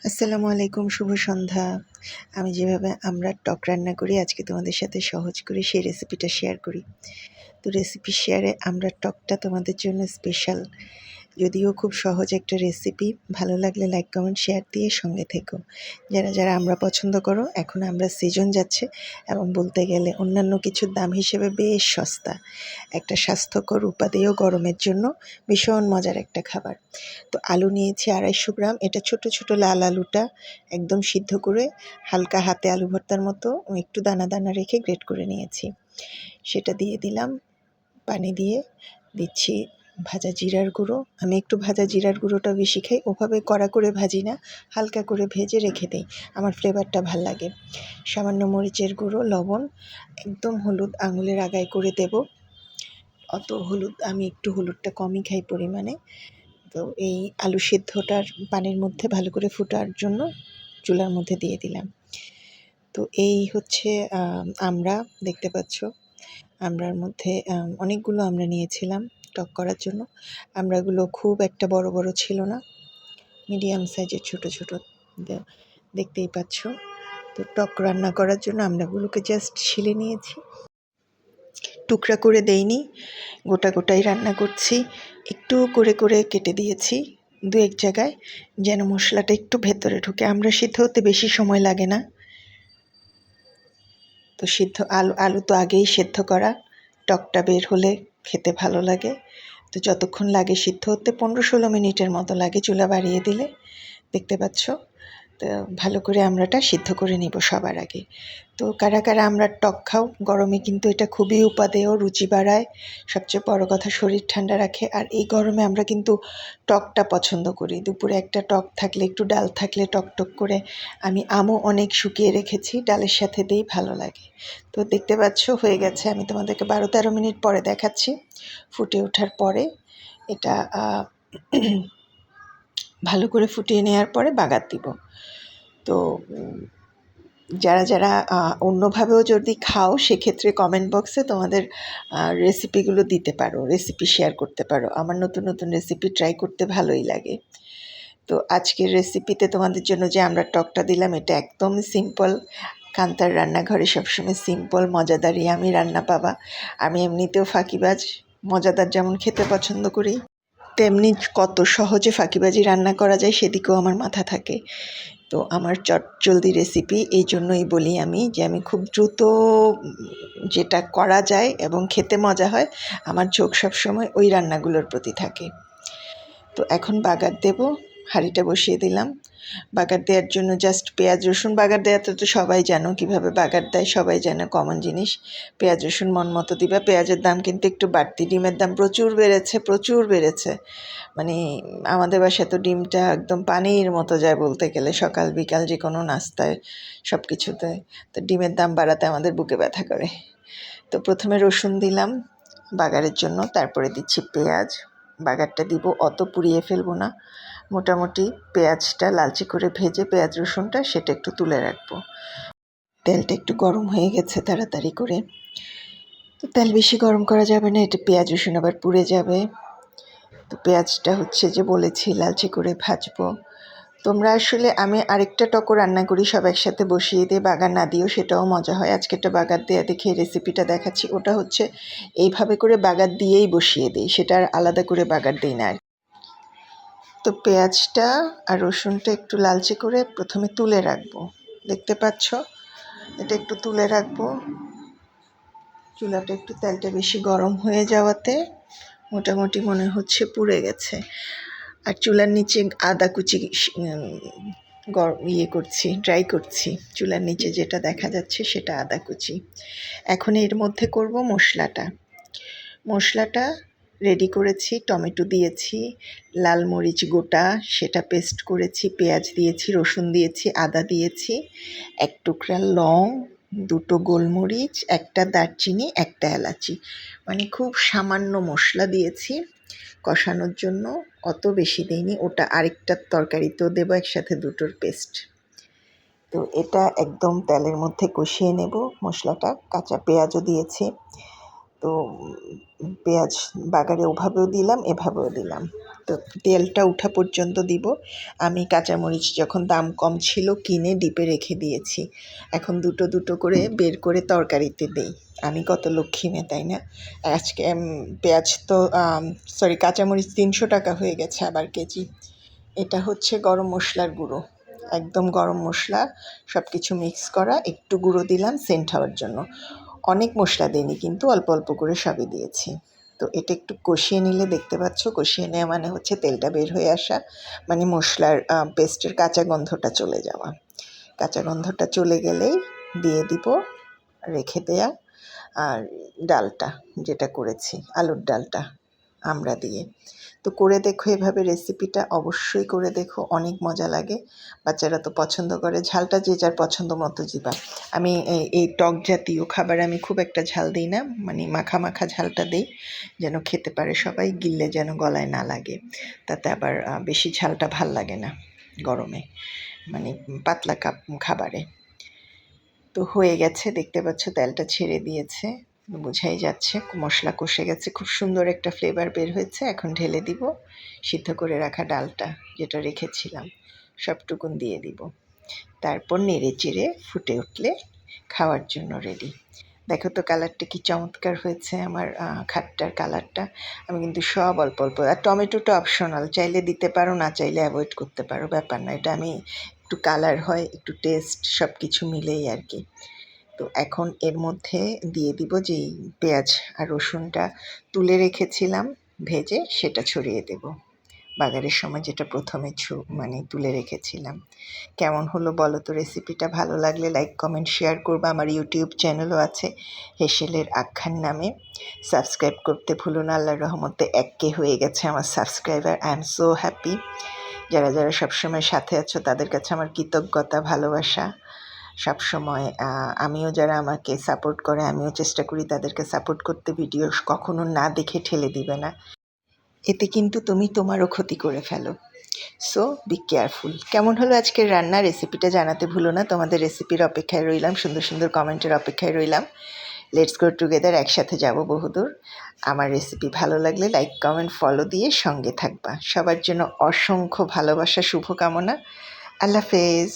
আসসালামু আলাইকুম, শুভ সন্ধ্যা। আমি যেভাবে আমরা টক রান্না করি, আজকে তোমাদের সাথে সহজ করে সেই রেসিপিটা শেয়ার করি। তো রেসিপি শেয়ারে আমরা টকটা তোমাদের জন্য স্পেশাল যদিও খুব সহজ একটা রেসিপি ভালো লাগলে লাইক কমেন্ট শেয়ার দিয়ে সঙ্গে থেকো। যারা যারা আমরা পছন্দ করো, এখন আমরা সিজন যাচ্ছে এবং বলতে গেলে অন্যান্য কিছুর দাম হিসেবে বেশ সস্তা। একটা স্বাস্থ্যকর উপাদেয় গরমের জন্য ভীষণ মজার একটা খাবার। তো আলু নিয়েছি আড়াইশো গ্রাম, এটা ছোট ছোট লাল আলুটা একদম সিদ্ধ করে হালকা হাতে আলু ভর্তার মতো একটু দানা দানা রেখে গ্রেট করে নিয়েছি। সেটা দিয়ে দিলাম, পানি দিয়ে দিচ্ছি ভাজা জিরার গুঁড়ো। আমি একটু ভাজা জিরার গুঁড়োটা বেশি খাই। ওভাবে কড়া করে ভাজি না, হালকা করে ভেজে রেখে দিই। আমার ফ্লেভারটা ভালো লাগে। সামান্য মরিচের গুঁড়ো, লবণ, একদম হলুদ আঙুলের আগায় করে দেব। অত হলুদ, আমি একটু হলুদটা কমই খাই পরিমাণে। তো এই আলু সিদ্ধটার পানির মধ্যে ভালো করে ফোটার জন্য চুলার মধ্যে দিয়ে দিলাম। তো এই হচ্ছে আমরা, দেখতে পাচ্ছ, আমরার মধ্যে অনেকগুলো আমরা নিয়েছিলাম। টক করার জন্য। আমরাগুলো খুব একটা বড় বড় ছিল না। মিডিয়াম সাইজের ছোট ছোট দেখতেই পাচ্ছ। তো টক রান্না করার জন্য আমরাগুলোকে জাস্ট ছিলে নিয়েছি। টুকরা করে দেইনি, গোটা গোটাই রান্না করছি। একটু করে করে কেটে দিয়েছি দু এক জায়গায়, যেন মশলাটা একটু ভেতরে ঢুকে। আমরা সিদ্ধ হতে বেশি সময় লাগে না। তো সিদ্ধ, আলু আলু তো আগেই সেদ্ধ করা। টকটা বের হলে খেতে ভালো লাগে। তো যতক্ষণ লাগে সিদ্ধ হতে পনেরো ষোলো মিনিটের মতো লাগে চুলা বাড়িয়ে দিলে। দেখতে পাচ্ছ? ভালো করে আমরাটা সিদ্ধ করে নিব সবার আগে। তো কারা কারা আমরা টক খাও, গরমে কিন্তু এটা খুবই উপাদেয়, রুচি বাড়ায়, সবচেয়ে বড় কথা শরীর ঠান্ডা রাখে। আর এই গরমে আমরা কিন্তু টকটা পছন্দ করি। দুপুরে একটা টক থাকলে, একটু ডাল থাকলে টক টক করে আমি আমও অনেক শুকিয়ে রেখেছি, ডালের সাথে দিয়েই ভালো লাগে। তো দেখতে পাচ্ছ, হয়ে গেছে। আমি তোমাদেরকে বারো তেরো মিনিট পরে দেখাচ্ছি। ফুটে ওঠার পরে এটা ভালো করে ফুটিয়ে নেওয়ার পরে বাগার দিব। তো যারা যারা অন্যভাবেও যদি খাও, সেক্ষেত্রে কমেন্ট বক্সে তোমাদের রেসিপিগুলো দিতে পারো রেসিপি শেয়ার করতে পারো। আমার নতুন নতুন রেসিপি ট্রাই করতে ভালোই লাগে। তো, আজকের রেসিপিতে তোমাদের জন্য যে আমরা টকটা দিলাম, এটা একদম সিম্পল কান্তার রান্নাঘরে সবসময় সিম্পল মজাদারই আমি রান্না পাবা। আমি এমনিতেও ফাঁকিবাজ, মজাদার যেমন খেতে পছন্দ করি। তেমনি কত সহজে ফাঁকিবাজি রান্না করা যায় সেদিকেও আমার মাথা থাকে। তো আমার চট চটজলদি রেসিপি এই জন্যই বলি আমি যে আমি খুব দ্রুত যেটা করা যায় এবং খেতে মজা হয়, আমার ঝোঁক সবসময় ওই রান্নাগুলোর প্রতি থাকে। তো এখন বাগার দেব। হাঁড়িটা বসিয়ে দিলাম। বাগার দেওয়ার জন্য জাস্ট পেঁয়াজ, রসুন। বাগার দেওয়াতে তো সবাই জানো কীভাবে বাগার দেয়, সবাই জানে কমন জিনিস। পেঁয়াজ, রসুন, মন মতো দিবা। পেঁয়াজের দাম কিন্তু একটু বাড়তি। ডিমের দাম প্রচুর বেড়েছে প্রচুর বেড়েছে। মানে আমাদের বাসায় তো ডিমটা একদম পানির মতো যায় বলতে গেলে। সকাল, বিকাল যে কোনো নাস্তায় সব কিছুতে তো ডিমের দাম বাড়াতে আমাদের বুকে ব্যথা করে। তো প্রথমে রসুন দিলাম বাগারের জন্য। তারপরে দিচ্ছি পেঁয়াজ। বাগারটা দিব, অত পুড়িয়ে ফেলব না। মোটামুটি পেঁয়াজটা লালচে করে ভেজে পেঁয়াজ রসুনটা সেটা একটু তুলে রাখব। তেলটা একটু গরম হয়ে গেছে তাড়াতাড়ি করে। তো তেল বেশি গরম করা যাবে না, এটা পেঁয়াজ রসুন আবার পুড়ে যাবে। তো পেঁয়াজটা হচ্ছে যে বলেছি লালচে করে ভাজবো। তোমরা আসলে আমি আরেকটা টকো রান্না করি, সব একসাথে বসিয়ে দিয়ে বাগান না দিয়েও সেটাও মজা হয়। আজকে একটা বাগার দেওয়া দেখে রেসিপিটা দেখাচ্ছি। ওটা হচ্ছে এইভাবে করে বাগার দিয়েই বসিয়ে দিই, সেটা আর আলাদা করে বাগার দিই না আর তো পেঁয়াজটা আর রসুনটা একটু লালচে করে প্রথমে তুলে রাখব। দেখতে পাচ্ছ? এটা একটু তুলে রাখব। চুলাটা একটু তেলটা বেশি গরম হয়ে যাওয়াতে মোটামুটি মনে হচ্ছে পুড়ে গেছে। আর চুলার নিচে আদা কুচি গরম ইয়ে করছি, ড্রাই করছি। চুলার নিচে যেটা দেখা যাচ্ছে সেটা আদা কুচি। এখন এর মধ্যে করব মশলাটা। মশলাটা রেডি করেছি, টমেটো দিয়েছি, লাল মরিচ গোটা, সেটা পেস্ট করেছি, পেঁয়াজ দিয়েছি, রসুন দিয়েছি, আদা দিয়েছি, এক টুকরা লং, দুটো গোলমরিচ, একটা দারচিনি, একটা এলাচি। মানে খুব সামান্য মশলা দিয়েছি। কষানোর জন্য অত বেশি দিইনি, ওটা আরেকটা তরকারিতেও দেবো, একসাথে দুটোর পেস্ট তো এটা একদম তেলের মধ্যে কষিয়ে নেব মশলাটা, কাঁচা পেঁয়াজও দিয়েছি তো পেঁয়াজ বাগারে ওভাবেও দিলাম, এভাবেও দিলাম। তো তেলটা উঠা পর্যন্ত দিব। আমি কাঁচামরিচ যখন দাম কম ছিল কিনে ডিপে রেখে দিয়েছি। এখন দুটো দুটো করে বের করে তরকারিতে দেই। আমি কত লক্ষ্মী মেয়ে, তাই না? আজকে পেঁয়াজ তো সরি কাঁচামরিচ তিনশো টাকা হয়ে গেছে আবার কেজি। এটা হচ্ছে গরম মশলার গুঁড়ো। একদম গরম মশলা সব কিছু মিক্স করা, একটু গুঁড়ো দিলাম, সেন্ট হওয়ার জন্য। অনেক মশলা দিইনি, কিন্তু অল্প অল্প করে সবই দিয়েছি। তো এটা একটু কষিয়ে নিলে দেখতে পাচ্ছ, কষিয়ে নেওয়া মানে হচ্ছে তেলটা বের হয়ে আসা মানে মশলার পেস্টের কাঁচা গন্ধটা চলে যাওয়া। কাঁচা গন্ধটা চলে গেলেই দিয়ে দিব রেখে দেয়া আর ডালটা, যেটা করেছি, আলুর ডালটা। আমরা দিয়ে। তো করে দেখো এভাবে রেসিপিটা অবশ্যই করে দেখো, অনেক মজা লাগে। বাচ্চারা তো পছন্দ করে। ঝালটা যে যার পছন্দ মতো দিবা। আমি এই টক জাতীয় খাবার আমি খুব একটা ঝাল দিই না মানে মাখা মাখা ঝালটা দিই, যেন খেতে পারে সবাই গিললে যেন গলায় না লাগে। তাতে আবার বেশি ঝালটা ভালো লাগে না গরমে মানে পাতলা কাপ খাবারে। তো হয়ে গেছে, দেখতে পাচ্ছ তেলটা ছেড়ে দিয়েছে। বোঝাই যাচ্ছে। মশলা কষে গেছে, খুব সুন্দর একটা ফ্লেভার বের হয়েছে। এখন ঢেলে দিব, সিদ্ধ করে রাখা ডালটা যেটা রেখেছিলাম, সবটুকুন দিয়ে দিব। তারপর নেড়ে চেড়ে ফুটে উঠলে খাওয়ার জন্য রেডি দেখো তো কালারটা কি চমৎকার হয়েছে আমার খাটটার কালারটা আমি কিন্তু সব অল্প অল্প, আর টমেটোটা অপশনাল চাইলে দিতে পারো, না চাইলে অ্যাভয়েড করতে পারো, ব্যাপার না। এটা আমি একটু কালার হয়, একটু টেস্ট সব কিছু মিলেই আর কি। তো এখন এর মধ্যে দিয়ে দিব যেই পেঁয়াজ আর রসুনটা তুলে রেখেছিলাম, ভেজে সেটা ছড়িয়ে দেব। বাগারের সময় যেটা প্রথমে ছু মানে তুলে রেখেছিলাম। কেমন হলো বলো তো রেসিপিটা ভালো লাগলে লাইক কমেন্ট শেয়ার করব। আমার ইউটিউব চ্যানেলও আছে, হেসেলের আখ্যান নামে। সাবস্ক্রাইব করতে ভুলো না, আল্লাহর রহমতে এককে হয়ে গেছে আমার subscriber I am so happy যারা যারা সবসময় সাথে আছো, তাদের কাছে আমার কৃতজ্ঞতা, ভালোবাসা। সবসময় আমিও যারা আমাকে সাপোর্ট করে, আমিও চেষ্টা করি তাদেরকে সাপোর্ট করতে ভিডিও কখনো না দেখে ঠেলে দিবে না। এতে কিন্তু তুমি তোমারও ক্ষতি করে ফেলো। সো বি কেয়ারফুল কেমন হলো আজকের রান্না রেসিপিটা জানাতে ভুলো না। তোমাদের রেসিপির অপেক্ষায় রইলাম, সুন্দর সুন্দর কমেন্টের অপেক্ষায় রইলাম। লেটস গো টুগেদার একসাথে যাব বহুদূর। আমার রেসিপি ভালো লাগলে লাইক কমেন্ট ফলো দিয়ে সঙ্গে থাকবা। সবার জন্য অসংখ্য ভালোবাসা, শুভকামনা। আল্লাহ হাফেজ।